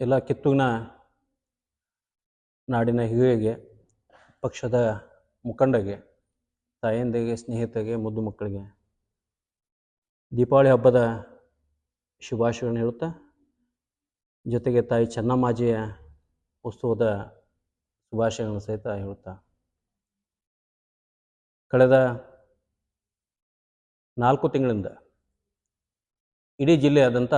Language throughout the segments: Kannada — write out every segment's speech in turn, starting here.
ಎಲ್ಲ ಕಿತ್ತೂರಿನ ನಾಡಿನ ಹಿರಿಯರಿಗೆ, ಪಕ್ಷದ ಮುಖಂಡರಿಗೆ ತಾಯಂದಿಗೆ ಸ್ನೇಹಿತರಿಗೆ, ಮುದ್ದು ಮಕ್ಕಳಿಗೆ ದೀಪಾವಳಿ ಹಬ್ಬದ ಶುಭಾಶಯಗಳನ್ನು ಹೇಳುತ್ತಾ, ಜೊತೆಗೆ ತಾಯಿ ಚೆನ್ನಮ್ಮಾಜಿಯ ಉತ್ಸವದ ಶುಭಾಶಯಗಳನ್ನು ಸಹಿತ ಹೇಳುತ್ತಾ. ಕಳೆದ ನಾಲ್ಕು ತಿಂಗಳಿಂದ ಇಡೀ ಜಿಲ್ಲೆಯಾದಂಥ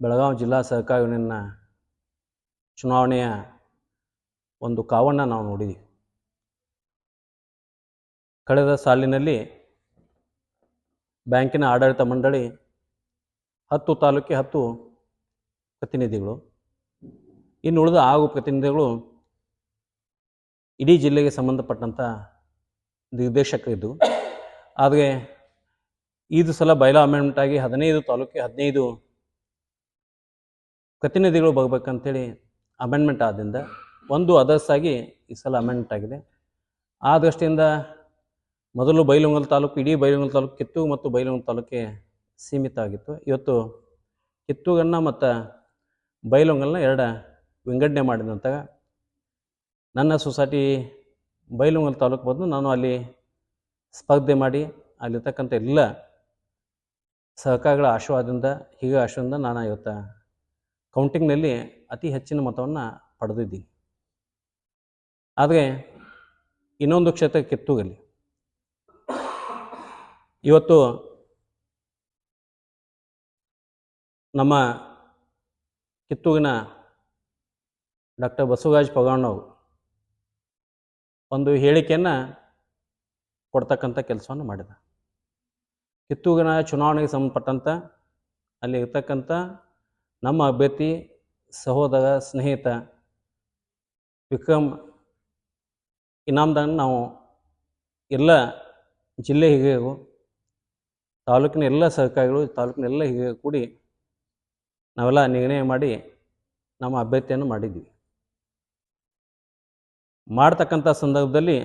ಬೆಳಗಾವಿ ಜಿಲ್ಲಾ ಸಹಕಾರ ಯೂನಿಯನ್ನ ಚುನಾವಣೆಯ ಒಂದು ಕಾವನ್ನು ನಾವು ನೋಡಿದ್ದೀವಿ ಕಳೆದ ಸಾಲಿನಲ್ಲಿ ಬ್ಯಾಂಕಿನ ಆಡಳಿತ ಮಂಡಳಿ ಹತ್ತು ತಾಲೂಕಿ ಹತ್ತು ಪ್ರತಿನಿಧಿಗಳು, ಇನ್ನು ಉಳಿದ ಆಗು ಪ್ರತಿನಿಧಿಗಳು ಇಡೀ ಜಿಲ್ಲೆಗೆ ಸಂಬಂಧಪಟ್ಟಂಥ ನಿರ್ದೇಶಕರಿದ್ದು, ಆದರೆ ಇದು ಸಲ ಬೈಲಾ ಅಮೆಂಡ್ಮೆಂಟ್ ಆಗಿ ಹದಿನೈದು ತಾಲೂಕಿ ಹದಿನೈದು ಪ್ರತಿನಿಧಿಗಳು ಬರಬೇಕಂತೇಳಿ ಅಮೆಂಡ್ಮೆಂಟ್ ಆದ್ದರಿಂದ ಒಂದು ಅದರ್ಸ್ ಆಗಿ ಈ ಸಲ ಅಮೆಂಡ್ಮೆಂಟ್ ಆಗಿದೆ. ಆ ದೃಷ್ಟಿಯಿಂದ ಮೊದಲು ಬೈಲುಂಗಲ್ ತಾಲೂಕು, ಇಡೀ ಬೈಲುಂಗಲ್ ತಾಲೂಕು ಕಿತ್ತೂರು ಮತ್ತು ಬೈಲುಂಗಲ್ ತಾಲೂಕಿಗೆ ಸೀಮಿತ ಆಗಿತ್ತು ಇವತ್ತು ಕಿತ್ತೂರನ್ನು ಮತ್ತು ಬೈಲುಂಗಲ್ನ ಎರಡ ವಿಂಗಡಣೆ ಮಾಡಿದ ನಂತರ ನನ್ನ ಸೊಸೈಟಿ ಬೈಲುಂಗಲ್ ತಾಲೂಕು ಬಂದು ನಾನು ಅಲ್ಲಿ ಸ್ಪರ್ಧೆ ಮಾಡಿ ಅಲ್ಲಿರ್ತಕ್ಕಂಥ ಎಲ್ಲ ಸಹಕಾರಗಳ ಆಶೀರ್ವಾದದಿಂದ, ಹೀಗೆ ಆಶೀರ್ವಾದದಿಂದ ನಾನು ಇವತ್ತು ಕೌಂಟಿಂಗ್ನಲ್ಲಿ ಅತಿ ಹೆಚ್ಚಿನ ಮತವನ್ನು ಪಡೆದಿದ್ದೀನಿ. ಆದರೆ ಇನ್ನೊಂದು ಕ್ಷೇತ್ರ ಕಿತ್ತೂರಲ್ಲಿ ಇವತ್ತು ನಮ್ಮ ಕಿತ್ತೂರಿನ ಡಾಕ್ಟರ್ ಬಸವರಾಜ್ ಪಗಣ್ಣವರು ಒಂದು ಹೇಳಿಕೆಯನ್ನು ಕೊಡ್ತಕ್ಕಂಥ ಕೆಲಸವನ್ನು ಮಾಡಿದ. ಕಿತ್ತೂರಿನ ಚುನಾವಣೆಗೆ ಸಂಬಂಧಪಟ್ಟಂಥ ಅಲ್ಲಿ ಇರ್ತಕ್ಕಂಥ ನಮ್ಮ ಅಭ್ಯರ್ಥಿ ಸಹೋದರ ಸ್ನೇಹಿತ ವಿಕ್ರಮ್ ಇನಾಮ್ದಾನ್ ನಾವು ಎಲ್ಲ ಜಿಲ್ಲೆ ಹಿರಿಯರು ತಾಲೂಕಿನ ಎಲ್ಲ ಸಹಕಾರಿಗಳು ತಾಲೂಕಿನ ಎಲ್ಲ ಹಿರಿಯರು ಕೂಡಿ ನಾವೆಲ್ಲ ನಿರ್ಣಯ ಮಾಡಿ ನಮ್ಮ ಅಭ್ಯರ್ಥಿಯನ್ನು ಮಾಡಿದ್ವಿ ಮಾಡ್ತಕ್ಕಂಥ ಸಂದರ್ಭದಲ್ಲಿ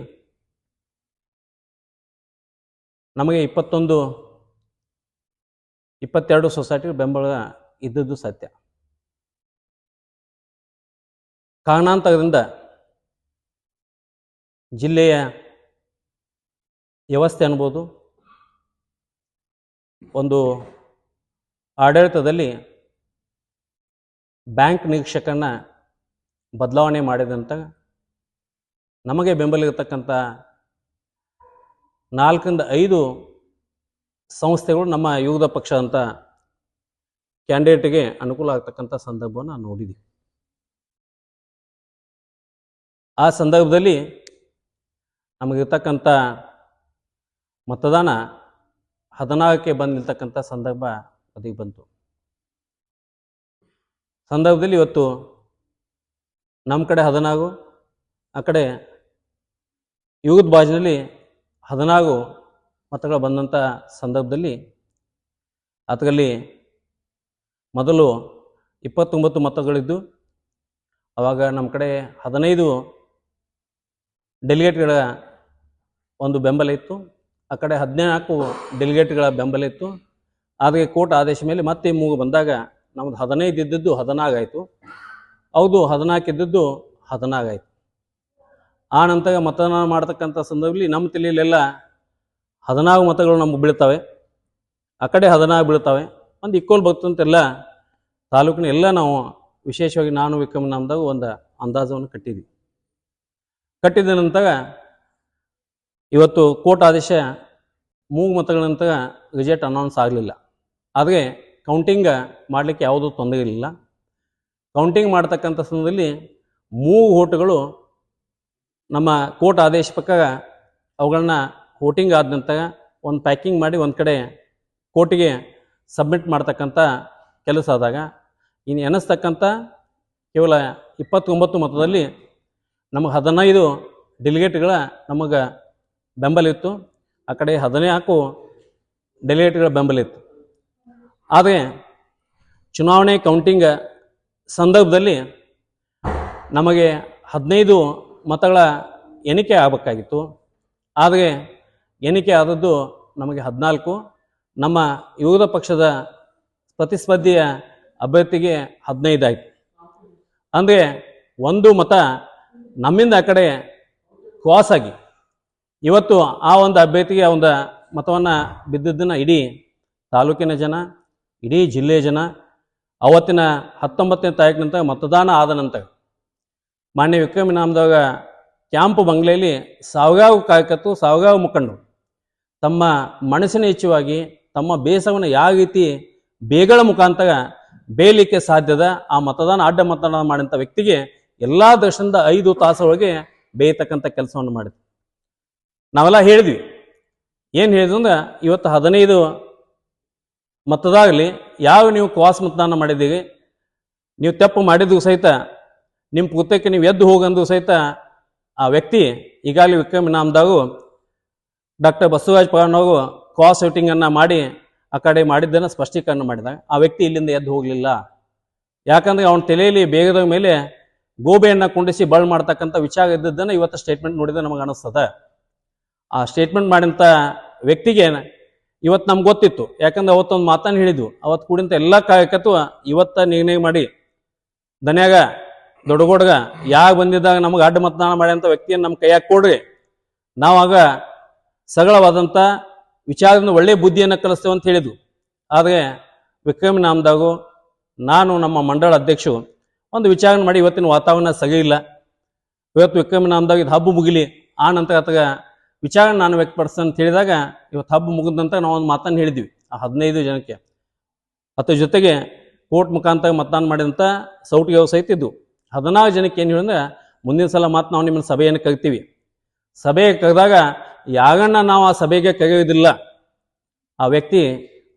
ನಮಗೆ ಇಪ್ಪತ್ತೊಂದು, ಇಪ್ಪತ್ತೆರಡು ಸೊಸೈಟಿ ಬೆಂಬಲ ಇದ್ದದ್ದು ಸತ್ಯ. ಕಾರಣಾಂತರದಿಂದ ಜಿಲ್ಲೆಯ ವ್ಯವಸ್ಥೆ ಅನ್ಬೋದು, ಒಂದು ಆಡಳಿತದಲ್ಲಿ ಬ್ಯಾಂಕ್ ನಿರೀಕ್ಷಕನ ಬದಲಾವಣೆ ಮಾಡಿದಂಥ ನಮಗೆ ಬೆಂಬಲ ಇರತಕ್ಕಂಥ ನಾಲ್ಕರಿಂದ ಐದು ಸಂಸ್ಥೆಗಳು ನಮ್ಮ ಯುವದ ಪಕ್ಷ ಅಂತ ಕ್ಯಾಂಡಿಡೇಟ್ಗೆ ಅನುಕೂಲ ಆಗ್ತಕ್ಕಂಥ ಸಂದರ್ಭವನ್ನು ನೋಡಿದ್ದೀವಿ ಆ ಸಂದರ್ಭದಲ್ಲಿ ನಮಗಿರ್ತಕ್ಕಂಥ ಮತದಾನ ಹದಿನಾಲ್ಕಕ್ಕೆ ಬಂದು ನಿಲ್ತಕ್ಕಂಥ ಸಂದರ್ಭ ಅದಕ್ಕೆ ಬಂತು. ಸಂದರ್ಭದಲ್ಲಿ ಇವತ್ತು ನಮ್ಮ ಕಡೆ ಹದಿನಾಲ್ಕು ಆ ಕಡೆ ಯುಗದ ಬಾಜಿನಲ್ಲಿ ಹದಿನಾಲ್ಕು ಮತಗಳು ಬಂದಂಥ ಸಂದರ್ಭದಲ್ಲಿ ಅದರಲ್ಲಿ ಮೊದಲು ಇಪ್ಪತ್ತೊಂಬತ್ತು ಮತಗಳಿದ್ದು ಆವಾಗ ನಮ್ಮ ಕಡೆ ಹದಿನೈದು ಡೆಲಿಗೇಟ್ಗಳ ಒಂದು ಬೆಂಬಲ ಇತ್ತು. ಆ ಕಡೆ ಹದಿನಾಲ್ಕು ಡೆಲಿಗೇಟ್ಗಳ ಬೆಂಬಲ ಇತ್ತು. ಆದರೆ ಕೋರ್ಟ್ ಆದೇಶ ಮೇಲೆ ಮತ್ತೆ ಮೂಗು ಬಂದಾಗ ನಮ್ಮದು ಹದಿನೈದು ಇದ್ದದ್ದು ಹದಿನಾಲ್ಕು ಆಯಿತು. ಹೌದು, ಹದಿನಾಲ್ಕು ಇದ್ದಿದ್ದು ಹದಿನಾಲ್ಕು ಆಯಿತು. ಆ ನಂತರ ಮತದಾನ ಮಾಡ್ತಕ್ಕಂಥ ಸಂದರ್ಭದಲ್ಲಿ ನಮ್ಮ ತಲೆಯಲ್ಲೆಲ್ಲ ಹದಿನಾಲ್ಕು ಮತಗಳು ನಮಗೆ ಬೀಳ್ತವೆ. ಆ ಕಡೆ ಹದಿನಾಲ್ಕು ಬೀಳ್ತವೆ. ಒಂದು ಇಕ್ಕೋಲ್ ಬರ್ತಂತೆಲ್ಲ ತಾಲೂಕಿನ ಎಲ್ಲ ನಾವು ವಿಶೇಷವಾಗಿ ನಾನು ವಿಕ್ರಮ ನಮ್ದಾಗ ಒಂದು ಅಂದಾಜವನ್ನು ಕಟ್ಟಿದ್ವಿ. ಕಟ್ಟಿದ ನಂತರ ಇವತ್ತು ಕೋರ್ಟ್ ಆದೇಶ ಮೂಗು ಮತಗಳ ನಂತರ ಅನೌನ್ಸ್ ಆಗಲಿಲ್ಲ. ಆದರೆ ಕೌಂಟಿಂಗ್ ಮಾಡಲಿಕ್ಕೆ ಯಾವುದೂ ತೊಂದರೆ ಇರಲಿಲ್ಲ. ಕೌಂಟಿಂಗ್ ಮಾಡ್ತಕ್ಕಂಥ ಸಂದರ್ಭದಲ್ಲಿ ಮೂಗು ಓಟುಗಳು ನಮ್ಮ ಕೋರ್ಟ್ ಆದೇಶ ಪ್ರಕಾರ ಅವುಗಳನ್ನ ವೋಟಿಂಗ್ ಆದ ನಂತರ ಒಂದು ಪ್ಯಾಕಿಂಗ್ ಮಾಡಿ ಒಂದು ಕಡೆ ಕೋರ್ಟಿಗೆ ಸಬ್ಮಿಟ್ ಮಾಡ್ತಕ್ಕಂಥ ಕೆಲಸ ಆದಾಗ, ಇನ್ನು ಎನಿಸ್ತಕ್ಕಂಥ ಕೇವಲ ಇಪ್ಪತ್ತೊಂಬತ್ತು ಮತದಲ್ಲಿ ನಮಗೆ ಹದಿನೈದು ಡೆಲಿಗೇಟ್ಗಳ ನಮಗೆ ಬೆಂಬಲ ಇತ್ತು ಆ ಕಡೆ ಹದಿನಾಲ್ಕು ಡೆಲಿಗೇಟ್ಗಳ ಬೆಂಬಲ ಇತ್ತು ಆದರೆ ಚುನಾವಣೆ ಕೌಂಟಿಂಗ್ ಸಂದರ್ಭದಲ್ಲಿ ನಮಗೆ ಹದಿನೈದು ಮತಗಳ ಎಣಿಕೆ ಆಗಬೇಕಾಗಿತ್ತು. ಆದರೆ ಎಣಿಕೆ ಆದದ್ದು ನಮಗೆ ಹದಿನಾಲ್ಕು ನಮ್ಮ ವಿರೋಧ ಪಕ್ಷದ ಪ್ರತಿಸ್ಪರ್ಧಿಯ ಅಭ್ಯರ್ಥಿಗೆ ಹದಿನೈದು ಆಯ್ತು ಅಂದರೆ ಒಂದು ಮತ ನಮ್ಮಿಂದ ಆ ಕಡೆ ಕ್ರಾಸ್ ಆಗಿ. ಇವತ್ತು ಆ ಒಂದು ಅಭ್ಯರ್ಥಿಗೆ ಒಂದು ಮತವನ್ನು ಬಿದ್ದದ್ದನ್ನು ಇಡೀ ತಾಲೂಕಿನ ಜನ, ಇಡೀ ಜಿಲ್ಲೆಯ ಜನ, ಅವತ್ತಿನ ಹತ್ತೊಂಬತ್ತನೇ ತಾರೀಕಿನಂತ ಮತದಾನ ಆದ ನಂತರ, ಮಾನ್ಯ ವಿಕ್ರಮಿ ಇನಾಮದಾಗ ಕ್ಯಾಂಪ್ ಬಂಗ್ಲೆಯಲ್ಲಿ ಸಾವಿರಾರು ಕಾರ್ಯಕರ್ತರು, ಸಾವಿರಾರು ಮುಖಂಡರು ತಮ್ಮ ಮನಸ್ಸಿನ ಹೆಚ್ಚುವಾಗಿ ತಮ್ಮ ಬೇಸವನ್ನು ಯಾವ ರೀತಿ ಬೇಗಳ ಮುಖಾಂತರ ಬೇಯಲಿಕ್ಕೆ ಸಾಧ್ಯದ ಆ ಮತದಾನ ಅಡ್ಡ ಮತದಾನ ಮಾಡಿದಂಥ ವ್ಯಕ್ತಿಗೆ ಎಲ್ಲ ದರ್ಶನದ ಐದು ತಾಸೊಳಗೆ ಬೇಯತಕ್ಕಂಥ ಕೆಲಸವನ್ನು ಮಾಡಿದ್ವಿ ನಾವೆಲ್ಲ ಹೇಳಿದ್ವಿ. ಏನು ಹೇಳಿದ್ವಿ ಅಂದ್ರೆ, ಇವತ್ತು ಹದಿನೈದು ಮತದಾಗಲಿ ಯಾವ ನೀವು ಕ್ವಾಸ್ ಮತದಾನ ಮಾಡಿದ್ದೀರಿ, ನೀವು ತಪ್ಪು ಮಾಡಿದ್ದು ಸಹಿತ, ನಿಮ್ಮ ಪುಸ್ತಕಕ್ಕೆ ನೀವು ಎದ್ದು ಹೋಗಂದು ಸಹಿತ ಆ ವ್ಯಕ್ತಿ ಈಗಾಗಲೇ ವಿಕ್ರಮ ನಾಮದಾಗು ಡಾಕ್ಟರ್ ಬಸವರಾಜ್ ಪವಾರ್ನವರು ಕ್ರಾಸ್ ಔಟಿಂಗನ್ನು ಮಾಡಿ ಆ ಕಡೆ ಮಾಡಿದ್ದನ್ನು ಸ್ಪಷ್ಟೀಕರಣ ಮಾಡಿದಾಗ ಆ ವ್ಯಕ್ತಿ ಇಲ್ಲಿಂದ ಎದ್ದು ಹೋಗಲಿಲ್ಲ. ಯಾಕಂದ್ರೆ ಅವನ ತಲೆಯಲ್ಲಿ ಬೇಗದ ಮೇಲೆ ಗೋಬೆಯನ್ನು ಕುಂಡಿಸಿ ಬಳ್ ಮಾಡ್ತಕ್ಕಂಥ ವಿಚಾರ ಇದ್ದದ್ದನ್ನು ಇವತ್ತು ಸ್ಟೇಟ್ಮೆಂಟ್ ನೋಡಿದ್ರೆ ನಮಗೆ ಅನಿಸ್ತದ. ಆ ಸ್ಟೇಟ್ಮೆಂಟ್ ಮಾಡಿದಂಥ ವ್ಯಕ್ತಿಗೆ ಇವತ್ತು ನಮ್ಗೆ ಗೊತ್ತಿತ್ತು. ಯಾಕಂದ್ರೆ ಅವತ್ತೊಂದು ಮಾತನ್ನು ಹೇಳಿದ್ವು. ಅವತ್ತು ಕೂಡಿಂತ ಎಲ್ಲ ಕಾರ್ಯಕತ್ವ ಇವತ್ತ ನಿರ್ಣಯ ಮಾಡಿ ದನ್ಯಾಗ ದೊಡ್ಡಗೋಡ್ಗ ಯಾಗ ಬಂದಿದ್ದಾಗ ನಮ್ಗೆ ಅಡ್ಡ ಮತದಾನ ಮಾಡಿದಂಥ ವ್ಯಕ್ತಿಯನ್ನು ನಮ್ಮ ಕೈಯಾಗ ಕೊಡ್ರಿ. ನಾವಾಗ ಸರಳವಾದಂಥ ವಿಚಾರದಿಂದ ಒಳ್ಳೆಯ ಬುದ್ಧಿಯನ್ನು ಕಲಿಸ್ತೇವೆ ಅಂತ ಹೇಳಿದ್ವು ಆದರೆ ವಿಕ್ರಮ್ ನಾಮದಾಗು ನಾನು ನಮ್ಮ ಮಂಡಳ ಅಧ್ಯಕ್ಷರು ಒಂದು ವಿಚಾರಣೆ ಮಾಡಿ ಇವತ್ತಿನ ವಾತಾವರಣ ಸರಿ ಇಲ್ಲ. ಇವತ್ತು ವಿಕ್ರಮ ನಾಮದಾಗ ಇದು ಹಬ್ಬ ಮುಗಿಲಿ, ಆ ನಂತರ ಆತಗ ವಿಚಾರಣೆ ನಾನು ವ್ಯಕ್ತಪಡಿಸ್ತೇನೆ ಅಂತ ಹೇಳಿದಾಗ ಇವತ್ತು ಹಬ್ಬ ಮುಗಿದ ನಾವು ಒಂದು ಮಾತನ್ನು ಹೇಳಿದ್ವಿ, ಆ ಹದಿನೈದು ಜನಕ್ಕೆ. ಅದ್ರ ಜೊತೆಗೆ ಕೋರ್ಟ್ ಮುಖಾಂತರ ಮತದಾನ ಮಾಡಿದಂಥ ಸೌಟಿಗೆ ಸಹಿತ ಇದ್ದು, ಹದಿನಾರು ಜನಕ್ಕೆ ಏನು ಹೇಳಿದ್ರೆ, ಮುಂದಿನ ಸಲ ಮಾತು ನಾವು ನಿಮ್ಮನ್ನು ಸಭೆಯನ್ನು ಕರಿತೀವಿ. ಸಭೆ ಕರೆದಾಗ ಯಾಗಣ್ಣ ನಾವು ಆ ಸಭೆಗೆ ಕರೆಯುವುದಿಲ್ಲ. ಆ ವ್ಯಕ್ತಿ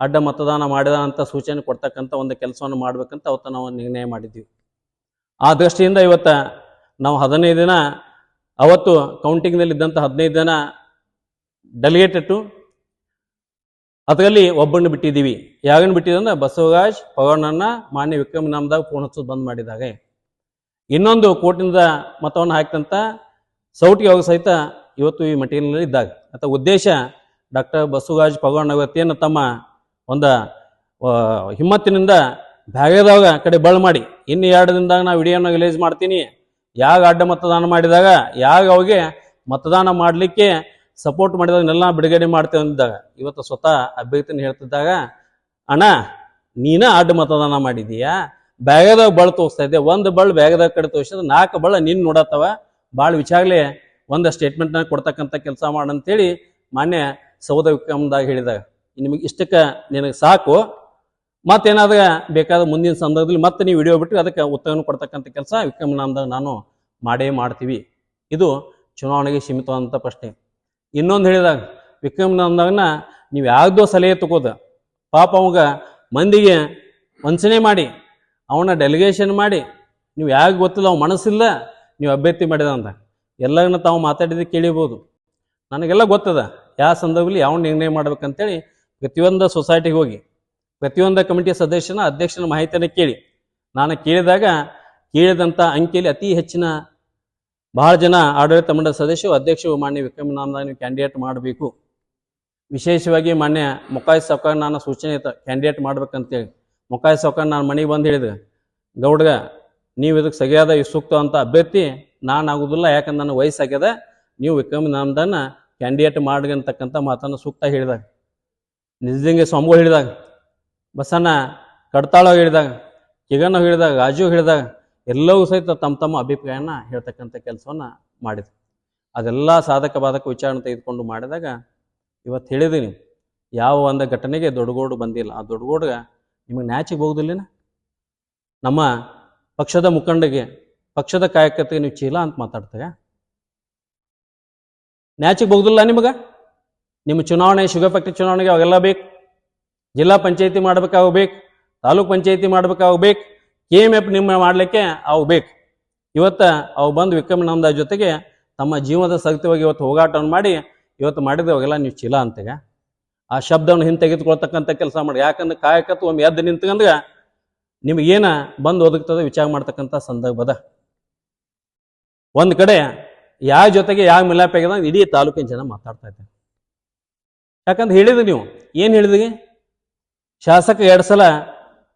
ಅಡ್ಡ ಮತದಾನ ಮಾಡಿದ ಅಂತ ಸೂಚನೆ ಕೊಡ್ತಕ್ಕಂಥ ಒಂದು ಕೆಲಸವನ್ನು ಮಾಡ್ಬೇಕಂತ ಅವತ್ತು ನಾವು ನಿರ್ಣಯ ಮಾಡಿದ್ದೀವಿ ಆ ದೃಷ್ಟಿಯಿಂದ ಇವತ್ತು ನಾವು ಹದಿನೈದು ದಿನ, ಅವತ್ತು ಕೌಂಟಿಂಗ್ನಲ್ಲಿದ್ದಂಥ ಹದಿನೈದು ಜನ ಡೆಲಿಗೇಟ್ ಇಟ್ಟು ಅದರಲ್ಲಿ ಒಬ್ಬಣ್ಣ ಬಿಟ್ಟಿದ್ದೀವಿ. ಯಾಗಣ್ಣ ಬಿಟ್ಟಿದಂದ್ರೆ ಬಸವರಾಜ್ ಪವನನ್ನ ಮಾನ್ಯ ವಿಕ್ರಮ್ ನಾಮದಾಗ ಫೋನ್ ಬಂದ್ ಮಾಡಿದಾಗ ಇನ್ನೊಂದು ಕೋಟಿನಿಂದ ಮತವನ್ನು ಹಾಕಿದಂಥ ಸೌಟಿಗೆ ಸಹಿತ ಇವತ್ತು ಈ ಮಟೀರಿಯಲ್ ಇದ್ದಾಗ. ಅಥವಾ ಉದ್ದೇಶ ಡಾಕ್ಟರ್ ಬಸವರಾಜ್ ಪಗವಣ್ಣವತಿಯನ್ನು ತಮ್ಮ ಒಂದು ಹಿಮ್ಮತ್ತಿನಿಂದ ಬ್ಯಾಗದಾಗ ಕಡೆ ಬಳ ಮಾಡಿ. ಇನ್ನು ಎರಡು ದಿನದಾಗ ನಾವು ವಿಡಿಯೋನ ರಿಲೀಸ್ ಮಾಡ್ತೀನಿ. ಯಾಗ ಅಡ್ಡ ಮತದಾನ ಮಾಡಿದಾಗ, ಯಾಗ ಅವಿಗೆ ಮತದಾನ ಮಾಡಲಿಕ್ಕೆ ಸಪೋರ್ಟ್ ಮಾಡಿದಾಗನೆಲ್ಲ ಬಿಡುಗಡೆ ಮಾಡ್ತೇವೆ ಅಂದಿದ್ದಾಗ. ಇವತ್ತು ಸ್ವತಃ ಅಭ್ಯರ್ಥಿನ ಹೇಳ್ತಿದ್ದಾಗ, ಅಣ್ಣ, ನೀನ ಅಡ್ಡ ಮತದಾನ ಮಾಡಿದೀಯಾ? ಬ್ಯಾಗದಾಗ ಬಳ ತೋರಿಸ್ತಾ ಇದ್ದೆ. ಒಂದು ಬಳ್ಳ ಬ್ಯಾಗದಾಗ ಕಡೆ ತೋರಿಸಿದ್ರೆ ನಾಲ್ಕು ಬಳ ನಿನ್ನ ನೋಡತ್ತವ. ಭಾಳ ವಿಚಾರಲೆ ಒಂದು ಸ್ಟೇಟ್ಮೆಂಟ್ನ ಕೊಡ್ತಕ್ಕಂಥ ಕೆಲಸ ಮಾಡಂತೇಳಿ ಮಾನ್ಯ ಸೌಧ ವಿಕ್ರಮದಾಗ ಹೇಳಿದಾಗ ನಿಮಗೆ ಇಷ್ಟಕ್ಕೆ ನಿನಗೆ ಸಾಕು ಮತ್ತೇನಾದಾಗ ಬೇಕಾದ ಮುಂದಿನ ಸಂದರ್ಭದಲ್ಲಿ ಮತ್ತೆ ನೀವು ವಿಡಿಯೋ ಬಿಟ್ಟು ಅದಕ್ಕೆ ಉತ್ತರವನ್ನು ಕೊಡ್ತಕ್ಕಂಥ ಕೆಲಸ ವಿಕ್ರಮನಾಮದಾಗ ನಾನು ಮಾಡೇ ಮಾಡ್ತೀವಿ. ಇದು ಚುನಾವಣೆಗೆ ಸೀಮಿತವಾದಂಥ ಪ್ರಶ್ನೆ. ಇನ್ನೊಂದು ಹೇಳಿದಾಗ ವಿಕ್ರಮನಾಮದಾಗನ ನೀವು ಯಾವುದೋ ಸಲಹೆ ತಗೋದ, ಪಾಪ ಅವಾಗ ಮಂದಿಗೆ ವಂಚನೆ ಮಾಡಿ ಅವನ ಡೆಲಿಗೇಷನ್ ಮಾಡಿ, ನೀವು ಯಾಕೆ ಗೊತ್ತಿಲ್ಲ, ಅವ್ ಮನಸ್ಸಿಲ್ಲ, ನೀವು ಅಭ್ಯರ್ಥಿ ಮಾಡಿದ ಅಂತ ಎಲ್ಲರನ್ನ ತಾವು ಮಾತಾಡಿದ ಕೇಳಿಬೋದು. ನನಗೆಲ್ಲ ಗೊತ್ತದ, ಯಾವ ಸಂದರ್ಭದಲ್ಲಿ ಯಾವ ನಿರ್ಣಯ ಮಾಡ್ಬೇಕಂತೇಳಿ ಪ್ರತಿಯೊಂದು ಸೊಸೈಟಿಗೆ ಹೋಗಿ, ಪ್ರತಿಯೊಂದು ಕಮಿಟಿಯ ಸದಸ್ಯನ, ಅಧ್ಯಕ್ಷನ ಮಾಹಿತಿಯನ್ನು ಕೇಳಿ. ನಾನು ಕೇಳಿದಾಗ ಕೇಳಿದಂಥ ಅಂಕಿಯಲ್ಲಿ ಅತಿ ಹೆಚ್ಚಿನ ಬಹಳ ಜನ ಆಡಳಿತ ಮಂಡಲ ಸದಸ್ಯರು, ಅಧ್ಯಕ್ಷರು, ಮಾನ್ಯ ವಿಕ್ರಮನಾಮದಾಗ ನೀವು ಕ್ಯಾಂಡಿಡೇಟ್ ಮಾಡಬೇಕು. ವಿಶೇಷವಾಗಿ ಮಾನ್ಯ ಮುಕಾಯ್ ನಾನು ಸೂಚನೆ ಕ್ಯಾಂಡಿಡೇಟ್ ಮಾಡ್ಬೇಕಂತೇಳಿ. ಮುಕಾಯ್ ಸಾವ್ಕಾರ್ ನಾನು ಮನೆಗೆ ಬಂದು ಹೇಳಿದೆ ಗೌಡ್ಗ ನೀವು ಇದಕ್ಕೆ ಸರಿಯಾದ ಈ ಸೂಕ್ತ ಅಂತ ಅಭ್ಯರ್ಥಿ ನಾನು ಆಗೋದಿಲ್ಲ, ಯಾಕಂದ್ರೆ ನನ್ನ ವಯಸ್ಸಾಗ್ಯದ. ನೀವು ವಿಕ್ರಮ ನಾಮದನ್ನ ಕ್ಯಾಂಡಿಡೇಟ್ ಮಾಡಿ ಅಂತಕ್ಕಂಥ ಮಾತನ್ನು ಸೂಕ್ತ ಹೇಳಿದಾಗ. ನಿಜಂಗೆ ಸ್ವಾಮಿಗಳು ಹೇಳಿದಾಗ, ಬಸಣ್ಣ ಕಡ್ತಾಳ ಹೇಳಿದಾಗ, ಕಿಗಣ್ಣ ಹೇಳಿದಾಗ, ರಾಜು ಹೇಳಿದಾಗ, ಎಲ್ಲವೂ ಸಹಿತ ತಮ್ಮ ತಮ್ಮ ಅಭಿಪ್ರಾಯನ ಹೇಳ್ತಕ್ಕಂಥ ಕೆಲಸವನ್ನು ಮಾಡಿದ್ರು. ಅದೆಲ್ಲ ಸಾಧಕ ಬಾಧಕ ವಿಚಾರಣೆ ತೆಗೆದುಕೊಂಡು ಮಾಡಿದಾಗ ಇವತ್ತು ಹೇಳಿದೀನಿ ಯಾವ ಒಂದು ಘಟನೆಗೆ ದೊಡ್ಡಗೋಡು ಬಂದಿಲ್ಲ. ಆ ದೊಡ್ಡಗೋಡ್ಗ ನಿಮಗೆ ನ್ಯಾಚಿಗೆ ಹೋಗುದಿಲ್ಲ ನಮ್ಮ ಪಕ್ಷದ ಮುಖಂಡಗೆ, ಪಕ್ಷದ ಕಾಯಕತೆಗೆ ನೀವು ಚೀಲ ಅಂತ ಮಾತಾಡ್ತೀರಾ? ನ್ಯಾಚಿಗೆ ಬಗ್ದಿಲ್ಲ ನಿಮಗೆ? ನಿಮ್ಮ ಚುನಾವಣೆ ಶುಗರ್ ಫ್ಯಾಕ್ಟ್ರಿ ಚುನಾವಣೆಗೆ ಅವೆಲ್ಲ ಬೇಕು. ಜಿಲ್ಲಾ ಪಂಚಾಯತಿ ಮಾಡ್ಬೇಕಾಗ್ಬೇಕು ತಾಲೂಕ್ ಪಂಚಾಯತಿ ಮಾಡ್ಬೇಕಾಗ್ಬೇಕು ಕೆ ಎಂ ಎಫ್ ನಿಮ್ಮ ಮಾಡಲಿಕ್ಕೆ ಅವು ಬೇಕು. ಇವತ್ತು ಅವು ಬಂದು ವಿಕ್ರಮ ನಮ್ದ ಜೊತೆಗೆ ತಮ್ಮ ಜೀವನದ ಸಗತಿವಾಗಿ ಇವತ್ತು ಹೋಗಾಟವನ್ನು ಮಾಡಿ, ಇವತ್ತು ಮಾಡಿದ್ರೆ ಅವಾಗೆಲ್ಲ ನೀವು ಚೀಲ ಅಂತೀಗ ಆ ಶಬ್ದವನ್ನು ಹಿಂದೆ ತೆಗೆದುಕೊಳ್ತಕ್ಕಂಥ ಕೆಲಸ ಮಾಡಿ. ಯಾಕಂದ್ರೆ ಕಾಯಕತ್ವ ಒಮ್ಮೆ ಎದ್ದು ನಿಂತ್ಕಂದ್ರೆ ನಿಮಗೇನ ಬಂದು ಒದಗ್ತದೆ ವಿಚಾರ ಮಾಡ್ತಕ್ಕಂಥ ಸಂದರ್ಭದ. ಒಂದು ಕಡೆ ಯಾವ ಜೊತೆಗೆ ಯಾವ ಮಿಲಾಪಿ ಆಗಿದೆ ಇಡೀ ತಾಲೂಕಿನ ಜನ ಮಾತಾಡ್ತಾ ಇದ್ದಾರೆ. ಯಾಕಂತ ಹೇಳಿದ್ರಿ ನೀವು, ಏನು ಹೇಳಿದ್ರಿ? ಶಾಸಕ ಎರಡು ಸಲ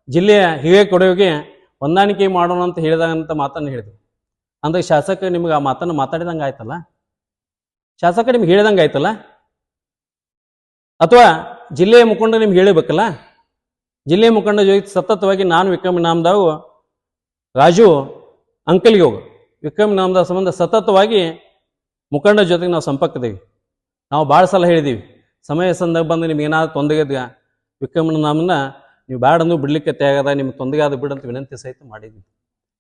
ಜಿಲ್ಲೆಯ ಹಿರಿಯ ಕೊಡುಗೆಗೆ ಹೊಂದಾಣಿಕೆ ಮಾಡೋಣ ಅಂತ ಹೇಳಿದಂತ ಮಾತನ್ನು ಹೇಳಿದ್ರು. ಅಂದ್ರೆ ಶಾಸಕ ನಿಮ್ಗೆ ಆ ಮಾತನ್ನು ಮಾತಾಡಿದಂಗೆ ಆಯ್ತಲ್ಲ? ಶಾಸಕ ನಿಮ್ಗೆ ಹೇಳಿದಂಗೆ ಆಯ್ತಲ್ಲ? ಅಥವಾ ಜಿಲ್ಲೆಯ ಮುಖಂಡ ನಿಮ್ಗೆ ಹೇಳಬೇಕಲ್ಲ? ಜಿಲ್ಲೆಯ ಮುಖಂಡ ಜೊತೆ ಸತತವಾಗಿ ನಾನು ವಿಕ್ರಮ್ ನಾಮದಾವು, ರಾಜು, ಅಂಕಲ್ಗೆ ಹೋಗು. ವಿಕ್ರಮ್ ನಾಮದಾವ್ ಸಂಬಂಧ ಸತತವಾಗಿ ಮುಖಂಡ ಜೊತೆಗೆ ನಾವು ಸಂಪರ್ಕದೀವಿ ನಾವು ಭಾಳ ಸಲ ಹೇಳಿದ್ದೀವಿ. ಸಮಯ ಸಂದರ್ಭ ಬಂದು ನಿಮ್ಗೆ ಏನಾದರೂ ತೊಂದರೆ ವಿಕ್ರಮ ವಿಕ್ರಮನ ನಾಮನ ನೀವು ಬ್ಯಾಡಂದು ಬಿಡ್ಲಿಕ್ಕೆ ತ್ಯಾಗದ ನಿಮ್ಗೆ ತೊಂದರೆ ಆದ ಬಿಡಂತ ವಿನಂತಿ ಸಹಿತ ಮಾಡಿದ್ವಿ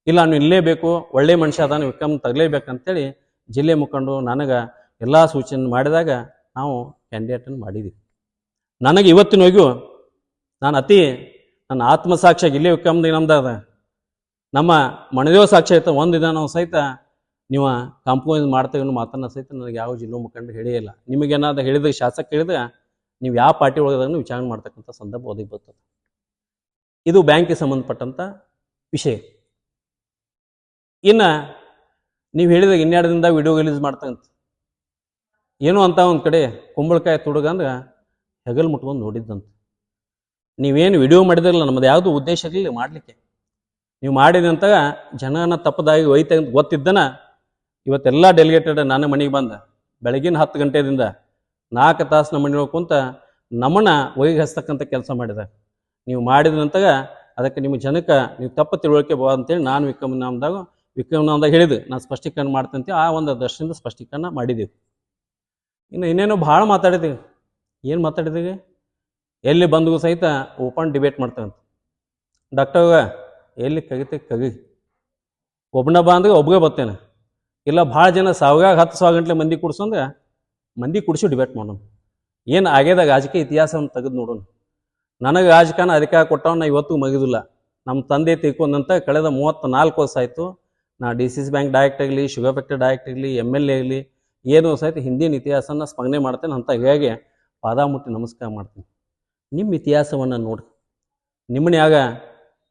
ಇಲ್ಲ, ನೀವು ಇಲ್ಲೇ ಬೇಕು, ಒಳ್ಳೆ ಮನುಷ್ಯ ಅದಾನ ವಿಕ್ರಮ್ ತಗಲೇಬೇಕಂತೇಳಿ ಜಿಲ್ಲೆ ಮುಖಂಡು ನನಗೆ ಎಲ್ಲ ಸೂಚನೆ ಮಾಡಿದಾಗ ನಾವು ಕ್ಯಾಂಡಿಡೇಟನ್ನು ಮಾಡಿದ್ದೀವಿ. ನನಗೆ ಇವತ್ತಿನವರೆಗೂ ನಾನು ಅತಿ ನನ್ನ ಆತ್ಮಸಾಕ್ಷಿಯಾಗಿ ಇಲ್ಲೇ ವಿಕ್ರಮ್ದು ನಮ್ದು ಅದ ನಮ್ಮ ಮಣದೇವ ಸಾಕ್ಷಿ ಐತೆ ಒಂದು ದಿನ ಸಹಿತ ನೀವು ಕಾಂಪ್ರಮೈಸ್ ಮಾಡ್ತೇವೆ ಅನ್ನೋ ಮಾತನ್ನ ಸಹಿತ ನನಗೆ ಯಾವ ಜಿಲ್ಲಾ ಮುಖಂಡ ಹೇಳೇ ಇಲ್ಲ. ನಿಮಗೇನಾದ್ರು ಹೇಳಿದ ಶಾಸಕ ಹೇಳಿದ ನೀವು ಯಾವ ಪಾರ್ಟಿ ಒಳಗದನ್ನು ವಿಚಾರಣೆ ಮಾಡ್ತಕ್ಕಂಥ ಸಂದರ್ಭ ಒದಗಿ ಬರ್ತದೆ. ಇದು ಬ್ಯಾಂಕಿಗೆ ಸಂಬಂಧಪಟ್ಟಂಥ ವಿಷಯ. ಇನ್ನು ನೀವು ಹೇಳಿದಾಗ ಇನ್ನೆರಡು ವಿಡಿಯೋ ರಿಲೀಸ್ ಮಾಡ್ತಂತ ಏನು ಅಂತ ಒಂದು ಕಡೆ ಕುಂಬಳಕಾಯಿ ತುಡುಗಂದ್ರೆ ಹೆಗಲ್ ಮುಟ್ಕೊಂಡು ನೋಡಿದ್ದಂತ. ನೀವೇನು ವಿಡಿಯೋ ಮಾಡಿದಿರಲ್ಲ, ನಮ್ಮದು ಯಾವುದು ಉದ್ದೇಶ ಇರಲಿಲ್ಲ ಮಾಡಲಿಕ್ಕೆ. ನೀವು ಮಾಡಿದಂತ ಜನನ ತಪ್ಪದಾಗಿ ಒಯ್ತ ಗೊತ್ತಿದ್ದನ, ಇವತ್ತೆಲ್ಲ ಡೆಲಿಗೇಟೆಡ್ ನಾನು ಮನೆಗೆ ಬಂದ. ಬೆಳಗಿನ ಹತ್ತು ಗಂಟೆದಿಂದ ನಾಲ್ಕು ತಾಸು ನಮ್ಮ ಮನೆ ಕುಂತ ನಮ್ಮನ್ನ ಒಯ್ಗೆ ಕೆಲಸ ಮಾಡಿದ. ನೀವು ಮಾಡಿದಂತಾಗ ಅದಕ್ಕೆ ನಿಮ್ಮ ಜನಕ್ಕೆ ನೀವು ತಪ್ಪು ತಿಳುವಳಿಕೆ ಬಾ ಅಂತೇಳಿ ನಾನು ವಿಕ್ರಮ ನಾಮದಾಗ ವಿಕ್ರಮ ನಾಮದಾಗ ಹೇಳಿದೆ ನಾನು ಸ್ಪಷ್ಟೀಕರಣ ಮಾಡ್ತಂತೆ ಆ ಒಂದು ದರ್ಶನದ ಸ್ಪಷ್ಟೀಕರಣ ಮಾಡಿದ್ದೀವಿ. ಇನ್ನು ಇನ್ನೇನೋ ಭಾಳ ಮಾತಾಡಿದ್ದೀವಿ. ಏನು ಮಾತಾಡಿದ್ದೀವಿ? ಎಲ್ಲಿ ಬಂದು ಸಹಿತ ಓಪನ್ ಡಿಬೇಟ್ ಮಾಡ್ತಾನಂತ ಡಾಕ್ಟರ್ ಎಲ್ಲಿ ಕಗಿತೆ ಕಗಿ ಒಬ್ಬನ ಅಂದ್ರೆ ಒಬ್ಬಗೆ ಬರ್ತೇನೆ ಇಲ್ಲ ಭಾಳ ಜನ ಸಾವಿರಾಗ ಹತ್ತು ಸಾವಿರ ಗಂಟ್ಲೆ ಮಂದಿ ಕುಡ್ಸಂದ್ರೆ ಮಂದಿ ಕುಡಿಸಿ ಡಿಬೇಟ್ ಮಾಡೋಣ. ಏನು ಆಗ್ಯದ ರಾಜಕೀಯ ಇತಿಹಾಸವನ್ನು ತೆಗೆದು ನೋಡೋಣ. ನನಗೆ ರಾಜಕಾರಣ ಅಧಿಕಾರ ಕೊಟ್ಟವನ್ನ ಇವತ್ತು ಮಗಿದಿಲ್ಲ. ನಮ್ಮ ತಂದೆ ತಿಳ್ಕೊಂಡಂತ ಕಳೆದ ಮೂವತ್ತ ನಾಲ್ಕು ವರ್ಷ ಆಯಿತು. ನಾ D C C bank direct ಆಗಲಿ, ಶುಗರ್ ಫ್ಯಾಕ್ಟ್ರಿ ಡೈರೆಕ್ಟ್ ಆಗಲಿ ಎಂ ಎಲ್ ಎ ಆಗಲಿ, ಏನು ಸಹಿತ ಹಿಂದಿನ ಇತಿಹಾಸನ ಸ್ಮರಣೆ ಮಾಡ್ತೇನೆ ಅಂತ ಹೇಗೆ ಪಾದ ನಮಸ್ಕಾರ ಮಾಡ್ತೀನಿ. ನಿಮ್ಮ ಇತಿಹಾಸವನ್ನು ನೋಡಿ ನಿಮ್ಮನ್ನ ಯಾಗ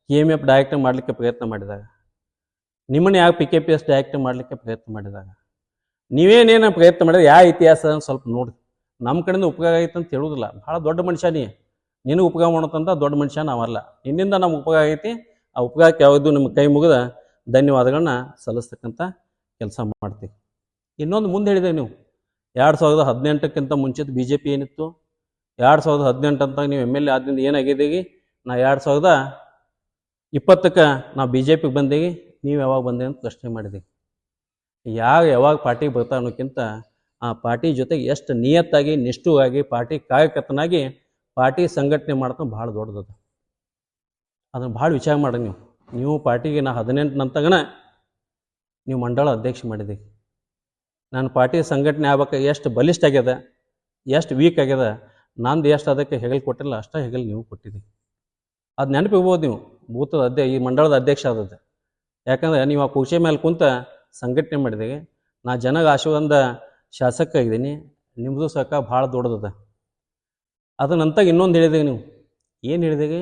ಕೆ ಎಂ ಎಫ್ ಡೈರೆಕ್ಟ್ ಮಾಡಲಿಕ್ಕೆ ಪ್ರಯತ್ನ ಮಾಡಿದಾಗ, ನಿಮ್ಮನ್ನ ಯಾವ P K P S direct ಮಾಡಲಿಕ್ಕೆ ಪ್ರಯತ್ನ ಮಾಡಿದಾಗ, ನೀವೇನೇನು ಪ್ರಯತ್ನ ಮಾಡಿದ್ರೆ ಯಾವ ಇತಿಹಾಸ ಸ್ವಲ್ಪ ನೋಡಿ ನಮ್ಮ ಕಡೆಯಿಂದ ಉಪಯೋಗ ಆಗೈತೆ ಅಂತ ಹೇಳುವುದಿಲ್ಲ ಭಾಳ ದೊಡ್ಡ ಮನುಷ್ಯ ನೀ. ನಿನಗೆ ಉಪಯೋಗ ಮಾಡೋತಂತ ದೊಡ್ಡ ಮನುಷ್ಯ ನಾವಲ್ಲ ನಿನ್ನಿಂದ ನಮ್ಗೆ ಉಪಯೋಗ ಆಗೈತಿ. ಆ ಉಪಯೋಗಕ್ಕೆ ಯಾವುದು ನಿಮ್ಮ ಕೈ ಮುಗಿದ ಧನ್ಯವಾದಗಳನ್ನ ಸಲ್ಲಿಸ್ತಕ್ಕಂಥ ಕೆಲಸ ಮಾಡ್ತೀವಿ. ಇನ್ನೊಂದು ಮುಂದೆ ಹೇಳಿದೆ ನೀವು. ಎರಡು ಸಾವಿರದ ಹದಿನೆಂಟಕ್ಕಿಂತ ಮುಂಚಿತ ಬಿ ಜೆ ಪಿ ಏನಿತ್ತು? ಎರಡು ಸಾವಿರದ ಹದಿನೆಂಟು ಅಂತ ನೀವು ಎಂ ಎಲ್ ಎ ಆದ್ರಿಂದ ಏನಾಗಿದ್ದೀವಿ ನಾ ಎರಡು ಸಾವಿರದ ಇಪ್ಪತ್ತಕ್ಕೆ ನಾವು ಬಿ ಜೆ ಪಿಗೆ ಬಂದೀವಿ ನೀವು ಯಾವಾಗ ಬಂದೆ ಅಂತ ಪ್ರಶ್ನೆ ಮಾಡಿದ್ದೀವಿ ಯಾವ ಯಾವಾಗ ಪಾರ್ಟಿಗೆ ಬರ್ತಾ ಅನ್ನೋಕ್ಕಿಂತ ಆ ಪಾರ್ಟಿ ಜೊತೆಗೆ ಎಷ್ಟು ನಿಯತ್ತಾಗಿ, ನಿಷ್ಠುವಾಗಿ ಪಾರ್ಟಿ ಕಾರ್ಯಕರ್ತನಾಗಿ ಪಾರ್ಟಿ ಸಂಘಟನೆ ಮಾಡ್ಕೊಂಡು ಭಾಳ ದೊಡ್ಡದದು ಅದನ್ನು ಭಾಳ ವಿಚಾರ ಮಾಡಿ ನೀವು. ನೀವು ಪಾರ್ಟಿಗೆ ನಾ ಹದಿನೆಂಟು ನಂತಗನ ನೀವು ಮಂಡಳ ಅಧ್ಯಕ್ಷ ಮಾಡಿದ್ದೀವಿ ನಾನು ಪಾರ್ಟಿ ಸಂಘಟನೆ ಆಗ್ಬೇಕಾಗಿ ಎಷ್ಟು ಬಲಿಷ್ಠ ಆಗ್ಯದ, ಎಷ್ಟು ವೀಕ್ ಆಗ್ಯದ ನಂದು ಎಷ್ಟು ಅದಕ್ಕೆ ಹೆಗಲ್ ಕೊಟ್ಟಿಲ್ಲ, ಅಷ್ಟೇ ಹೆಗಲ್ ನೀವು ಕೊಟ್ಟಿದ್ದೀವಿ ಅದು ನೆನಪಿರ್ಬೋದು ನೀವು ಬೂತದ ಅಧ್ಯ ಈ ಮಂಡಳದ ಅಧ್ಯಕ್ಷ ಆದದ್ದು. ಯಾಕಂದ್ರೆ ನೀವು ಆ ಕುರ್ಚಿ ಮೇಲೆ ಕುಂತ ಸಂಘಟನೆ ಮಾಡಿದ್ದೀವಿ ನಾ ಜನಗ ಆಶೀರ್ವಾದ ಶಾಸಕ ಇದ್ದೀನಿ ನಿಮ್ಮದು ಸಹ ಭಾಳ ದೊಡ್ಡದದ. ಅದ ನಂತರ ಇನ್ನೊಂದು ಹೇಳಿದೆ ನೀವು. ಏನು ಹೇಳಿದೆ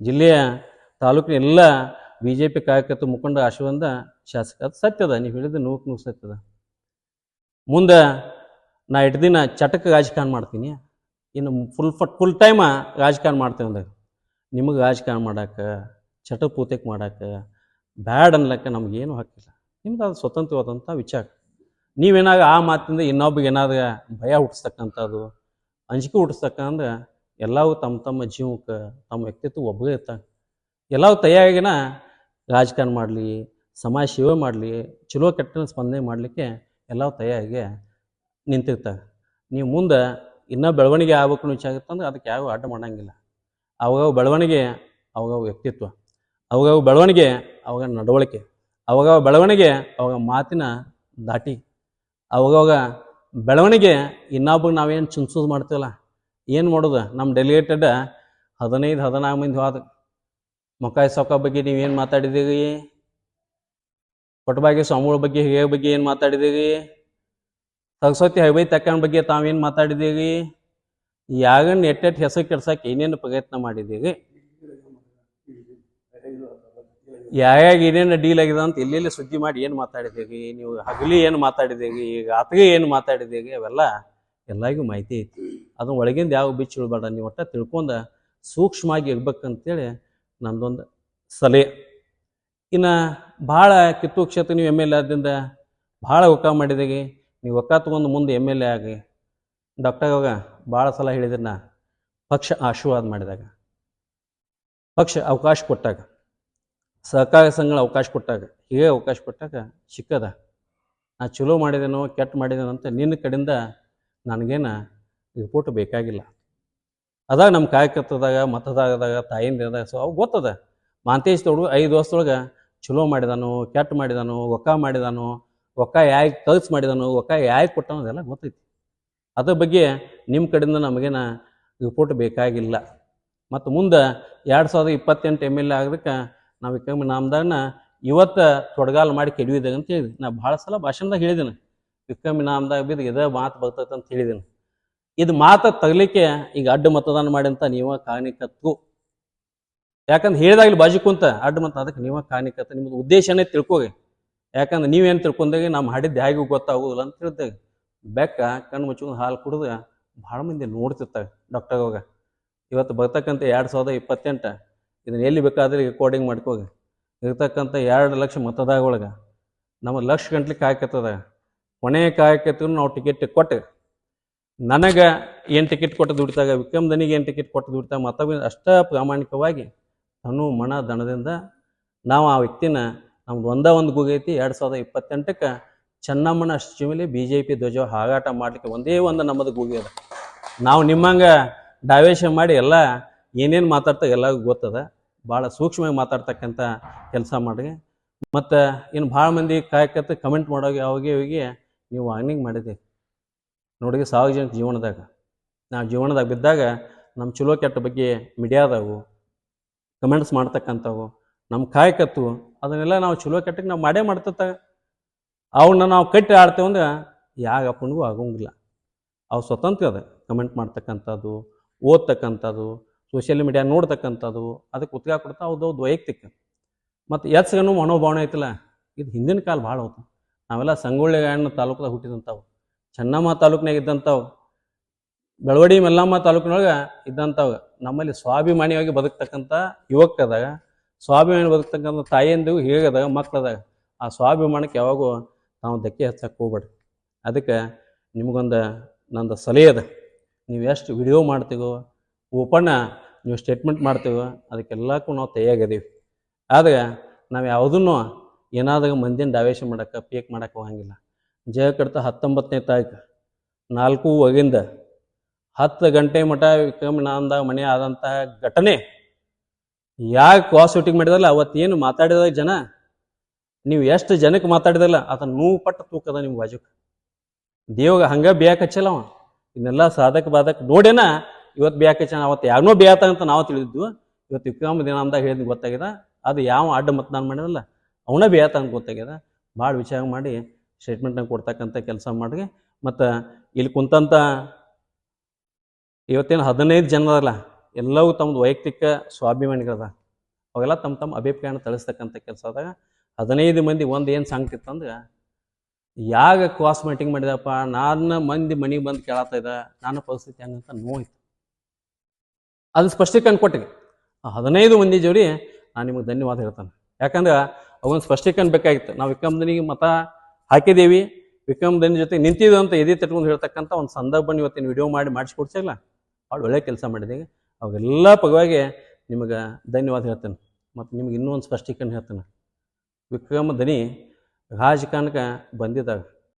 ಜಿಲ್ಲೆಯ ತಾಲೂಕಿನ ಎಲ್ಲ ಬಿ ಜೆ ಪಿ ಕಾರ್ಯಕರ್ತ ಮುಖಂಡ ಆಶೀರ್ವಾದ ಶಾಸಕ. ಅದು ಸತ್ಯದ ನೀವು ಹೇಳಿದ ನೂಕು ನೂಕು ಸತ್ಯದ ಮುಂದೆ ನಾ ಎಟ್ಟು ದಿನ ಚಟಕ್ಕೆ ರಾಜಕಾರಣ ಮಾಡ್ತೀನಿ. ಇನ್ನು ಫುಲ್ ಫಟ್ ಫುಲ್ ಟೈಮ ರಾಜಕಾರಣ ಮಾಡ್ತೇವೆ ಅಂದಾಗ, ನಿಮಗೆ ರಾಜಕಾರಣ ಮಾಡಕ್ಕೆ ಚಟಕ್ ಪೂತಕ್ ಮಾಡಕ್ಕೆ ಬ್ಯಾಡ್ ಅನ್ಲಕ್ಕೆ ನಮಗೇನು ಹಕ್ಕಿಲ್ಲ ನಿಮ್ದು ಅದು ಸ್ವತಂತ್ರವಾದಂಥ ವಿಚಾರ. ನೀವೇನಾಗ ಆ ಮಾತಿಂದ ಇನ್ನೊಬ್ಬಗೆ ಏನಾದ್ರೆ ಭಯ ಹುಟ್ಟಿಸ್ತಕ್ಕಂಥದ್ದು ಅಂಜಿಕೆ ಹುಟ್ಟಿಸ್ತಕ್ಕಂದ್ರೆ ಎಲ್ಲವೂ ತಮ್ಮ ತಮ್ಮ ಜೀವಕ್ಕೆ ತಮ್ಮ ವ್ಯಕ್ತಿತ್ವ ಒಬ್ಬರೇ ಇರ್ತಾರೆ. ಎಲ್ಲವೂ ತಯಾರಿಗಿನ ರಾಜಕಾರಣ ಮಾಡಲಿ, ಸಮಾಜ ಸೇವೆ ಮಾಡಲಿ, ಚಲೋ ಕೆಟ್ಟ ಸ್ಪಂದನೆ ಮಾಡಲಿಕ್ಕೆ ಎಲ್ಲವೂ ತಯಾರಿಗೆ ನಿಂತಿರ್ತಾರೆ. ನೀವು ಮುಂದೆ ಇನ್ನೂ ಬೆಳವಣಿಗೆ ಆಗ್ಬೇಕು ವಿಚಾರ ಇತ್ತಂದ್ರೆ ಅದಕ್ಕೆ ಯಾವ ಅಡ್ಡ ಮಾಡಂಗಿಲ್ಲ. ಅವಾಗ ಬೆಳವಣಿಗೆ ಅವಾಗ ವ್ಯಕ್ತಿತ್ವ. ಅವಾಗ ಬೆಳವಣಿಗೆ ಅವಾಗ ನಡವಳಿಕೆ. ಅವಾಗ ಬೆಳವಣಿಗೆ ಅವಾಗ ಮಾತಿನ ದಾಟಿ. ಅವಾಗವಾಗ ಬೆಳವಣಿಗೆ ಇನ್ನೊಬ್ಬಗೆ ನಾವೇನು ಚುನ್ಸೋದು ಮಾಡ್ತೀವಲ್ಲ? ಏನು ಮಾಡೋದು? ನಮ್ಮ ಡೆಲಿಗೇಟೆಡ್ ಹದಿನೈದು, ಹದಿನಾಲ್ಕು ಮಂದಿ ಹೋದ. ಮೊಕ್ಕಾಯಿ ಸೊಕ್ಕ ಬಗ್ಗೆ ನೀವೇನು ಮಾತಾಡಿದ್ದೀರಿ? ಕೊಟ್ಟಬಾಗಿ ಸ್ವಾಮಿಗಳ ಬಗ್ಗೆ ಹೇಗೆ ಬಗ್ಗೆ ಏನು ಮಾತಾಡಿದ್ದೀರಿ? ಸರಸ್ವತಿ ಹೈವೈ ತಕ್ಕನ ಬಗ್ಗೆ ತಾವೇನು ಮಾತಾಡಿದ್ದೀರಿ? ಯಾಗನ್ ಎಟ್ಟೆಟ್ಟು ಹೆಸರು ಕೆಡ್ಸಕ್ಕೆ ಏನೇನು ಪ್ರಯತ್ನ ಮಾಡಿದೀವಿ ಯಾವ್ಯಾಗ ಏನೇನು ಡೀಲ್ ಆಗಿದೆ ಅಂತ ಎಲ್ಲೆಲ್ಲಿ ಸುದ್ದಿ ಮಾಡಿ ಏನು ಮಾತಾಡಿದ್ದೀರಿ? ನೀವು ಹಗಲಿ ಏನು ಮಾತಾಡಿದೀವಿ ಈಗ ಆತಗೆ ಏನು ಮಾತಾಡಿದ್ದೀರಿ? ಅವೆಲ್ಲ ಎಲ್ಲರಿಗೂ ಮಾಹಿತಿ ಐತಿ. ಅದನ್ನ ಒಳಗಿಂದ ಯಾವ ಬಿಚ್ಚು ಇಳ್ಬೇಡ ನೀವು ಒಟ್ಟ ತಿಳ್ಕೊಂಡ ಸೂಕ್ಷ್ಮವಾಗಿ ಇರ್ಬೇಕಂತೇಳಿ ನಂದೊಂದು ಸಲಹೆ. ಇನ್ನು ಭಾಳ ಕಿತ್ತು ಕ್ಷೇತ್ರ ನೀವು ಎಂ ಎಲ್ ಆದ್ದರಿಂದ ಭಾಳ ಒಕ್ಕ ಮಾಡಿದಾಗೆ ನೀವು ಒಕ್ಕ ತೊಗೊಂಡು ಮುಂದೆ ಎಂ ಎಲ್ ಎ ಆಗಿ ಡಾಕ್ಟರ್ ಅವಾಗ ಭಾಳ ಸಲ ಹೇಳಿದ್ರನ್ನ ಪಕ್ಷ ಆಶೀರ್ವಾದ ಮಾಡಿದಾಗ, ಪಕ್ಷ ಅವಕಾಶ ಕೊಟ್ಟಾಗ, ಸಹಕಾರ ಸಂಘಗಳ ಅವಕಾಶ ಕೊಟ್ಟಾಗ, ಹೀಗೆ ಅವಕಾಶ ಕೊಟ್ಟಾಗ ಸಿಕ್ಕದ. ನಾ ಚಲೋ ಮಾಡಿದೇನೋ, ಕೆಟ್ಟ ಮಾಡಿದೇನೋ ಅಂತ ನಿನ್ನ ಕಡೆಯಿಂದ ನನಗೇನು ರಿಪೋರ್ಟ್ ಬೇಕಾಗಿಲ್ಲ. ಅದಾಗ ನಮ್ಮ ಕಾರ್ಯಕರ್ತದಾಗ ಮತದಾರದಾಗ ತಾಯಿಂದಿರದಾಗ ಸೊ ಅವು ಗೊತ್ತದ. ಮಾಂತೇಶ್ ತೊಡು ಐದು ವರ್ಷದೊಳಗೆ ಚಲೋ ಮಾಡಿದಾನೋ, ಕೆಟ್ಟ ಮಾಡಿದಾನೋ, ಒಕ್ಕ ಮಾಡಿದಾನು ಒಕ್ಕ ಯಾಕೆ ಕಲ್ಸ್ ಮಾಡಿದಾನು, ಒಕ್ಕ ಯಾಕೆ ಕೊಟ್ಟಾನು ಅದೆಲ್ಲ ಗೊತ್ತೈತಿ. ಅದ್ರ ಬಗ್ಗೆ ನಿಮ್ಮ ಕಡೆಯಿಂದ ನಮಗೇನ ರಿಪೋರ್ಟ್ ಬೇಕಾಗಿಲ್ಲ. ಮತ್ತು ಮುಂದೆ ಎರಡು ಸಾವಿರದ ಇಪ್ಪತ್ತೆಂಟು ಎಂ ಎಲ್ ಎ ಆಗೋದಕ್ಕೆ ನಾವು ಕಮ್ಮಿ ನಾಮದಾರನ ಇವತ್ತು ತೊಡಗಾಲ ಮಾಡಿ ಕೆಡವಿದಾಗ ಅಂತ ಹೇಳಿದ್ವಿ ನಾ ಭಾಳ ಸಲ ಭಾಷಣದಾಗ ಹೇಳಿದ್ದೀನಿ ವಿಕ್ರಮಿ ನಾಮದಾಗ ಬಿದ್ದು ಇದೇ ಮಾತು ಬರ್ತೈತೆ ಅಂತ ಹೇಳಿದ್ದೀನಿ ಇದು ಮಾತು ತಗಲಿಕ್ಕೆ ಈಗ ಅಡ್ಡ ಮತದಾನ ಮಾಡಿ ಅಂತ ನೀವ ಕಾಣಿಕತ್ತು ಯಾಕಂದ್ರೆ ಹೇಳಿದಾಗಲಿ ಬಾಜಿ ಕುಂತ ಅಡ್ಡ ಮತ ಅದಕ್ಕೆ ನೀವ ಕಾಣಿಕತ್ತು ನಿಮ್ದು ಉದ್ದೇಶನೇ ತಿಳ್ಕೋಗಿ ಯಾಕಂದ್ರೆ ನೀವೇನು ತಿಳ್ಕೊಂಡಾಗ ನಮ್ಮ ಹಾಡಿದ್ದು ಹೇಗೂ ಗೊತ್ತಾಗೋದಿಲ್ಲ ಅಂತ ಹೇಳ್ದಾಗ, ಬೆಕ್ಕ, ಕಣ್ಣು ಮುಚ್ಕೊಂಡು ಹಾಲು ಕುಡಿದು ಭಾಳ ಮಂದಿ ನೋಡ್ತಿರ್ತಾರೆ ಡಾಕ್ಟರ್ ಅವಾಗ. ಇವತ್ತು ಬರ್ತಕ್ಕಂಥ ಎರಡು ಸಾವಿರದ ಇಪ್ಪತ್ತೆಂಟು, ಇದನ್ನ ಎಲ್ಲಿ ಬೇಕಾದ್ರೆ ರೆಕಾರ್ಡಿಂಗ್ ಮಾಡ್ಕೋಗ. ಇರ್ತಕ್ಕಂಥ ಎರಡು ಲಕ್ಷ ಮತದಾಗ ಒಳಗೆ ನಮ್ಮ ಲಕ್ಷ ಗಂಟ್ಲೆ ಕಾಯಕತ್ತದ ಕೊನೆಯ ಕಾಯಕತ್ತೂ ನಾವು ಟಿಕೆಟ್ ಕೊಟ್ಟು, ನನಗೆ ಏನು ಟಿಕೆಟ್ ಕೊಟ್ಟು ದುಡಿತಾಗ, ವಿಕ್ರಮ್ ದನಿಗೆ ಏನು ಟಿಕೆಟ್ ಕೊಟ್ಟು ದುಡಿತಾಗ ಮತ ಅಷ್ಟ ಪ್ರಾಮಾಣಿಕವಾಗಿ ತನು ಮನ ದಣದಿಂದ ನಾವು ಆ ವ್ಯಕ್ತಿನ ನಮ್ದು ಒಂದೇ ಒಂದು ಗುಗೈತಿ ಎರಡು ಸಾವಿರದ ಇಪ್ಪತ್ತೆಂಟಕ್ಕೆ ಚೆನ್ನಮ್ಮನ ಅಷ್ಟಮಿಲಿ ಬಿ ಜೆ ಪಿ ಧ್ವಜ ಹಾಗಾಟ ಮಾಡಲಿಕ್ಕೆ ಒಂದೇ ಒಂದು ನಮ್ಮದು ಗುಗಿ ಅದ. ನಾವು ನಿಮ್ಮಂಗೆ ಡಾವೇಶ ಮಾಡಿ ಎಲ್ಲ ಏನೇನು ಮಾತಾಡ್ತಾ ಎಲ್ಲರಿಗೂ ಗೊತ್ತದ. ಭಾಳ ಸೂಕ್ಷ್ಮವಾಗಿ ಮಾತಾಡ್ತಕ್ಕಂಥ ಕೆಲಸ ಮಾಡಿ ಮತ್ತು ಇನ್ನು ಭಾಳ ಮಂದಿ ಕಾಯಕತ್ತ ಕಮೆಂಟ್ ಮಾಡೋಗಿ ಅವಾಗೆ ಹೋಗಿ ನೀವು ವಾರ್ನಿಂಗ್ ಮಾಡಿದೆ ನೋಡಿ ಸಾರ್ವಜನಿಕ ಜನ ಜೀವನದಾಗ. ನಾವು ಜೀವನದಾಗ ಬಿದ್ದಾಗ ನಮ್ಮ ಚಲೋ ಕೆಟ್ಟ ಬಗ್ಗೆ ಮೀಡಿಯಾದವು ಕಮೆಂಟ್ಸ್ ಮಾಡ್ತಕ್ಕಂಥವು ನಮ್ಮ ಕಾಯಕತ್ತು ಅದನ್ನೆಲ್ಲ ನಾವು ಚಲೋ ಕೆಟ್ಟಕ್ಕೆ ನಾವು ಮಾಡೇ ಮಾಡ್ತಿರ್ತ. ಅವನ್ನ ನಾವು ಕಟ್ಟಿ ಆಡ್ತೇವೆ ಅಂದ್ರೆ ಯಾವ ಅಪ್ಪನಿಗೂ ಆಗೋಂಗಿಲ್ಲ. ಅವು ಸ್ವತಂತ್ರ ಅದ. ಕಮೆಂಟ್ ಮಾಡ್ತಕ್ಕಂಥದ್ದು, ಓದ್ತಕ್ಕಂಥದ್ದು ಸೋಷಿಯಲ್ ಮೀಡಿಯಾ ನೋಡ್ತಕ್ಕಂಥದ್ದು ಅದಕ್ಕೆ ಉತ್ತರ ಕೊಡ್ತಾ ಹೌದೌದು ವೈಯಕ್ತಿಕ. ಮತ್ತು ಎತ್ಸಗನು ಮನೋಭಾವನೆ ಐತಲ್ಲ, ಇದು ಹಿಂದಿನ ಕಾಲ ಭಾಳ ಹೋತು. ನಾವೆಲ್ಲ ಸಂಗೊಳ್ಳಿ ಗಾಯಣ್ಣ ತಾಲೂಕದಾಗ ಹುಟ್ಟಿದಂಥವು. ಚೆನ್ನಮ್ಮ ತಾಲೂಕಿನಾಗ ಇದ್ದಂಥವು. ಬೆಳವಡಿ ಮೆಲ್ಲಮ್ಮ ತಾಲೂಕಿನೊಳಗೆ ಇದ್ದಂಥವು. ನಮ್ಮಲ್ಲಿ ಸ್ವಾಭಿಮಾನಿಯಾಗಿ ಬದುಕ್ತಕ್ಕಂಥ ಯುವಕದಾಗ ಸ್ವಾಭಿಮಾನಿ ಬದುಕ್ತಕ್ಕಂಥ ತಾಯಿಯಂದು ಹೇಗದಾಗ ಮಕ್ಕಳದಾಗ ಆ ಸ್ವಾಭಿಮಾನಕ್ಕೆ ಯಾವಾಗೂ ನಾವು ಧಕ್ಕೆ ಹಚ್ಚಕ್ಕೆ ಹೋಗ್ಬೇಡಿ ಅದಕ್ಕೆ ನಿಮಗೊಂದು ನಂದು ಸಲಹೆ ಅದ. ನೀವು ಎಷ್ಟು ವಿಡಿಯೋ ಮಾಡ್ತೀವೋ ಓಪನ್ನ ನೀವು ಸ್ಟೇಟ್ಮೆಂಟ್ ಮಾಡ್ತೀವೋ, ಅದಕ್ಕೆಲ್ಲಕ್ಕೂ ನಾವು ತಯಾಗಿದ್ದೀವಿ ಆದರೆ ನಾವು ಯಾವುದನ್ನು ಏನಾದಾಗ ಮಂದಿನ ಡಾವೇಶ ಮಾಡೋಕ್ಕೆ ಪೇಕ್ ಮಾಡಕ್ಕೆ ಹೋಗಂಗಿಲ್ಲ. ಜಯ ಕಡಿತ ಹತ್ತೊಂಬತ್ತನೇ ತಾರೀಕು ನಾಲ್ಕು ಒಗಿಂದ ಹತ್ತು ಗಂಟೆ ಮಠ ವಿಕ್ರಮನಾಂದ ಮನೆ ಆದಂತಹ ಘಟನೆ ಯಾಕೆ ಕ್ವಾಸ್ ಶೂಟಿಂಗ್ ಮಾಡಿದಲ್ಲ ಅವತ್ತೇನು ಮಾತಾಡಿದ ಜನ? ನೀವು ಎಷ್ಟು ಜನಕ್ಕೆ ಮಾತಾಡಿದಲ್ಲ ಅದನ್ನ ನೂ ಪಟ್ಟು ತೂಕದ ನಿಮ್ಮ ಬಾಜುಕ್ ದೇವಾಗ ಹಂಗ ಬ್ಯಾಕ್ ಅವ. ಇದನ್ನೆಲ್ಲ ಸಾಧಕ ಬಾಧಕ ನೋಡೇನ, ಇವತ್ತು ಬ್ಯಾಕ್ ಅವತ್ತು ಯಾವನೋ ಬ್ಯಾತ ಅಂತ ನಾವು ತಿಳಿದಿದ್ವು ಇವತ್ತು ಯುಕ್ರಾಮ ದಿನ ಅಂದಾಗ ಹೇಳಿದ್ ಗೊತ್ತಾಗಿದೆ ಅದು ಯಾವ ಅಡ್ಡ ಮತದಾನ ಮಾಡಿದಲ್ಲ ಅವನ ಬ್ಯಾತ ಅಂತ ಗೊತ್ತಾಗ್ಯದ. ಭಾಳ ವಿಚಾರ ಮಾಡಿ ಸ್ಟೇಟ್ಮೆಂಟ್ನ ಕೊಡ್ತಕ್ಕಂಥ ಕೆಲಸ ಮಾಡಿ ಮತ್ತು ಇಲ್ಲಿ ಕುಂತಂಥ ಇವತ್ತೇನು ಹದಿನೈದು ಜನ ಅಲ್ಲ ಎಲ್ಲವೂ ತಮ್ಮದು ವೈಯಕ್ತಿಕ ಸ್ವಾಭಿಮಾನಿಗಳದ. ಅವೆಲ್ಲ ತಮ್ಮ ತಮ್ಮ ಅಭಿಪ್ರಾಯನ ತಳಿಸ್ತಕ್ಕಂಥ ಕೆಲಸ ಆದಾಗ ಹದಿನೈದು ಮಂದಿ ಒಂದು ಏನು ಸಾಂಗ್ತಿತ್ತಂದ್ರೆ ಯಾಗ ಕ್ವಾಸ್ ಮೀಟಿಂಗ್ ಮಾಡಿದಪ್ಪ, ನಾನು ಮಂದಿ ಮನೆಗೆ ಬಂದು ಕೇಳತ್ತಾ ಇದ್ದ ನನ್ನ ಪರಿಸ್ಥಿತಿ ಹೆಂಗಂತ ನೋಯ್ತು ಅದು ಸ್ಪಷ್ಟೀಕರಣ ಕೊಟ್ಟಿಗೆ. ಆ ಹದಿನೈದು ಮಂದಿ ಜೋಡಿ ನಾನು ನಿಮಗೆ ಧನ್ಯವಾದ ಹೇಳ್ತಾನೆ. ಯಾಕಂದ್ರೆ ಅವನು ಸ್ಪಷ್ಟೀಕರಣ ಬೇಕಾಗಿತ್ತು. ನಾವು ವಿಕ್ರಮದನಿಗೆ ಮತ ಹಾಕಿದ್ದೀವಿ ವಿಕ್ರಮದನಿ ಜೊತೆ ನಿಂತಿದ್ದು ಅಂತ ಎದೆ ತಟ್ಕೊಂಡು ಹೇಳ್ತಕ್ಕಂಥ ಒಂದು ಸಂದರ್ಭ ಇವತ್ತಿನ ವಿಡಿಯೋ ಮಾಡಿ ಮಾಡಿಸ್ಕೊಡ್ಸಿಲ್ಲ ಭಾಳ ಒಳ್ಳೆ ಕೆಲಸ ಮಾಡಿದ್ದೀವಿ ಅವೆಲ್ಲ ಪಗವಾಗಿ ನಿಮಗೆ ಧನ್ಯವಾದ ಹೇಳ್ತೇನೆ. ಮತ್ತು ನಿಮ್ಗೆ ಇನ್ನೂ ಒಂದು ಸ್ಪಷ್ಟೀಕರಣ ಹೇಳ್ತೇನೆ. ವಿಕ್ರಮ ದನಿ ರಾಜಕಾರಣಕ್ಕೆ ಬಂದಿದ್ದಾಗ